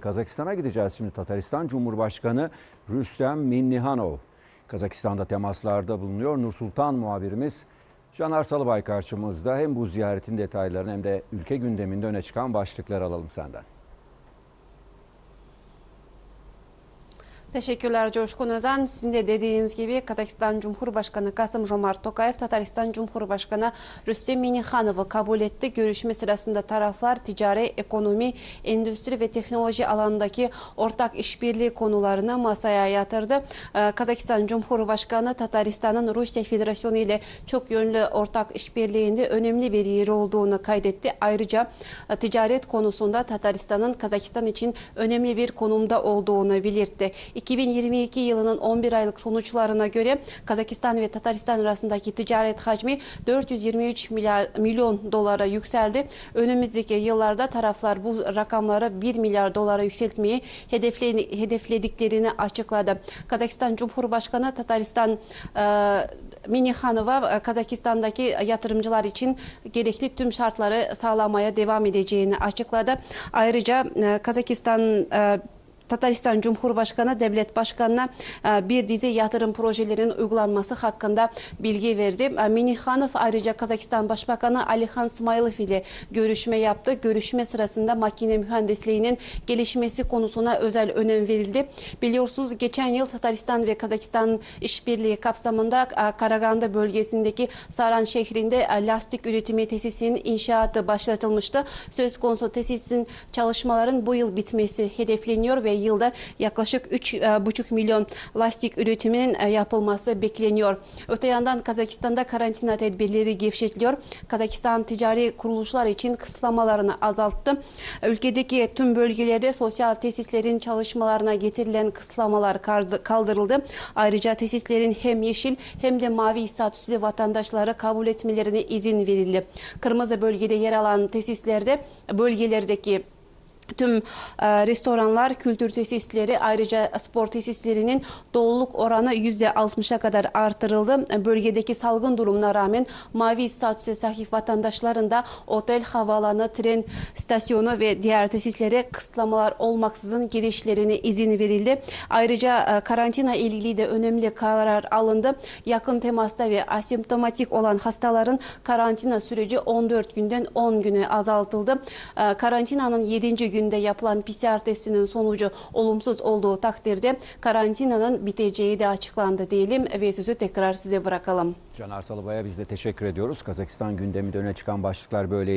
Kazakistan'a gideceğiz şimdi. Tataristan Cumhurbaşkanı Rüstem Minnihanov. Kazakistan'da temaslarda bulunuyor. Nursultan muhabirimiz Caner Salıbay karşımızda. Hem bu ziyaretin detaylarını hem de ülke gündeminde öne çıkan başlıklar alalım senden. Teşekkürler Coşkun Özen. Sizin de dediğiniz gibi Kazakistan Cumhurbaşkanı Kasım Jomart Tokayev, Tataristan Cumhurbaşkanı Rüstem Minnikhanov'u kabul etti. Görüşme sırasında taraflar ticari, ekonomi, endüstri ve teknoloji alanındaki ortak işbirliği konularını masaya yatırdı. Ee, Kazakistan Cumhurbaşkanı Tataristan'ın Rusya Federasyonu ile çok yönlü ortak işbirliğinde önemli bir yeri olduğunu kaydetti. Ayrıca e, ticaret konusunda Tataristan'ın Kazakistan için önemli bir konumda olduğunu belirtti. 2022 yılının 11 aylık sonuçlarına göre Kazakistan ve Tataristan arasındaki ticaret hacmi 423 milyar, milyon dolara yükseldi. Önümüzdeki yıllarda taraflar bu rakamları 1 milyar dolara yükseltmeyi hedefle- hedeflediklerini açıkladı. Kazakistan Cumhurbaşkanı Tataristan e, Minnikhanova e, Kazakistan'daki yatırımcılar için gerekli tüm şartları sağlamaya devam edeceğini açıkladı. Ayrıca e, Kazakistan e, Tataristan Cumhurbaşkanı Devlet Başkanı'na e, bir dizi yatırım projelerinin uygulanması hakkında bilgi verdi. E, Minnikhanov ayrıca Kazakistan Başbakanı Alihan Smailov ile görüşme yaptı. Görüşme sırasında makine mühendisliğinin gelişmesi konusuna özel önem verildi. Biliyorsunuz geçen yıl Tataristan ve Kazakistan işbirliği kapsamında e, Karaganda bölgesindeki Saran şehrinde lastik üretimi tesisinin inşaatı başlatılmıştı. Söz konusu tesisin çalışmaların bu yıl bitmesi hedefleniyor ve yılda yaklaşık 3,5 milyon lastik üretiminin e, yapılması bekleniyor. Öte yandan Kazakistan'da karantina tedbirleri gevşetiliyor. Kazakistan ticari kuruluşlar için kısıtlamalarını azalttı. Ülkedeki tüm bölgelerde sosyal tesislerin çalışmalarına getirilen kısıtlamalar kaldırıldı. Ayrıca tesislerin hem yeşil hem de mavi statüslü vatandaşları kabul etmelerine izin verildi. Kırmızı bölgede yer alan tesislerde bölgelerdeki Tüm e, restoranlar, kültür tesisleri ayrıca spor tesislerinin doluluk oranı %60'a kadar artırıldı. Bölgedeki salgın durumuna rağmen mavi statüse sahip vatandaşların da otel, havaalanı, tren stasyonu ve diğer tesislere kısıtlamalar olmaksızın girişlerine izin verildi. Ayrıca e, karantina ilgili de önemli karar alındı. Yakın temasta ve asimptomatik olan hastaların karantina süreci 14 günden 10 güne azaltıldı. E, Karantinanın 7. günde yapılan PCR testinin sonucu olumsuz olduğu takdirde karantinanın biteceği de açıklandı diyelim ve sözü tekrar size bırakalım. Caner Salıbay'a biz de teşekkür ediyoruz. Kazakistan gündeminde öne çıkan başlıklar böyleydi.